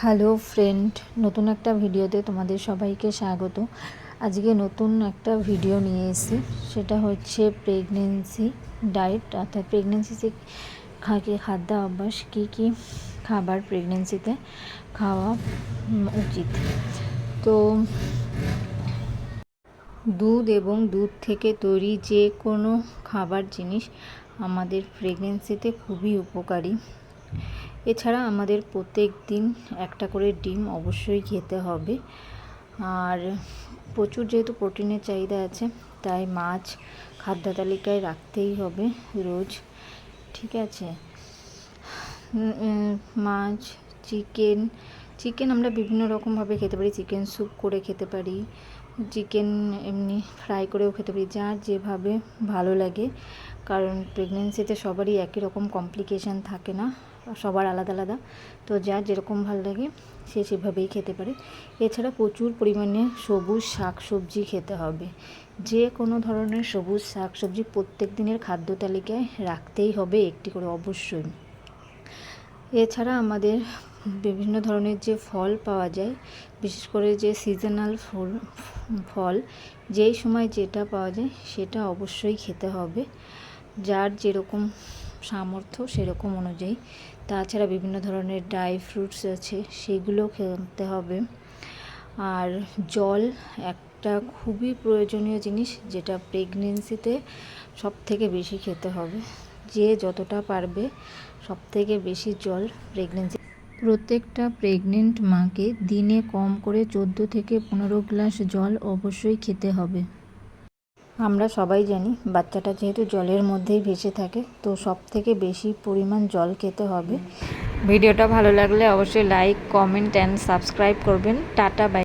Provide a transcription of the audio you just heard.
Hello friend নতুন একটা ভিডিওতে তোমাদের সবাইকে স্বাগত। আজকে নতুন একটা ভিডিও নিয়ে এসেছি। সেটা হচ্ছে প্রেগনেন্সি ডায়েট অর্থাৎ প্রেগনেন্সিতে খাকে খাদ্য অভ্যাস, কী কী খাবার প্রেগনেন্সিতে খাওয়া উচিত। তো দুধ এবং দুধ থেকে তৈরি যে কোনো খাবার জিনিস আমাদের প্রেগনেন্সিতে খুবই উপকারী। এছাড়া আমাদের প্রত্যেক দিন একটা করে ডিম অবশ্যই খেতে হবে। আর প্রচুর যেহেতু প্রোটিনের চাহিদা আছে, তাই মাছ খাদ্য তালিকায় রাখতেই হবে রোজ। ঠিক আছে? মাছ, চিকেন চিকেন আমরা বিভিন্ন রকমভাবে খেতে পারি। চিকেন স্যুপ করে খেতে পারি, চিকেন এমনি ফ্রাই করেও খেতে পারি, যার যেভাবে ভালো লাগে। কারণ প্রেগনেন্সিতে সবারই একই রকম কমপ্লিকেশান থাকে না, সবার আলাদা আলাদা। তো যার যেরকম ভালো লাগে, সে সেভাবেই খেতে পারে। এছাড়া প্রচুর পরিমাণে সবুজ শাক সবজি খেতে হবে। যে কোনো ধরনের সবুজ শাক সবজি প্রত্যেক দিনের খাদ্য তালিকায় রাখতেই হবে একটি করে অবশ্যই। এছাড়া আমাদের বিভিন্ন ধরনের যে ফল পাওয়া যায়, বিশেষ করে যে সিজনাল ফল ফল, যেই সময় যেটা পাওয়া যায়, সেটা অবশ্যই খেতে হবে। যার যেরকম সামর্থ্য সেরকম অনুযায়ী। তাছাড়া বিভিন্ন ধরনের ড্রাই ফ্রুটস আছে, সেগুলো খেতে হবে। আর জল একটা খুবই প্রয়োজনীয় জিনিস, যেটা প্রেগনেন্সিতে সব থেকে বেশি খেতে হবে। যে যতটা পারবে সব থেকে বেশি জল প্রেগনেন্সি প্রত্যেকটা প্রেগনেন্ট মাকে দিনে কম করে চোদ্দ থেকে পনেরো গ্লাস জল অবশ্যই খেতে হবে। আমরা সবাই জানি বাচ্চাটা যেহেতু জলের মধ্যেই ভেসে থাকে, তো সব থেকে বেশি পরিমাণ জল খেতে হবে। ভিডিওটা ভালো লাগলে অবশ্যই লাইক কমেন্ট অ্যান্ড সাবস্ক্রাইব করবেন। Tata bye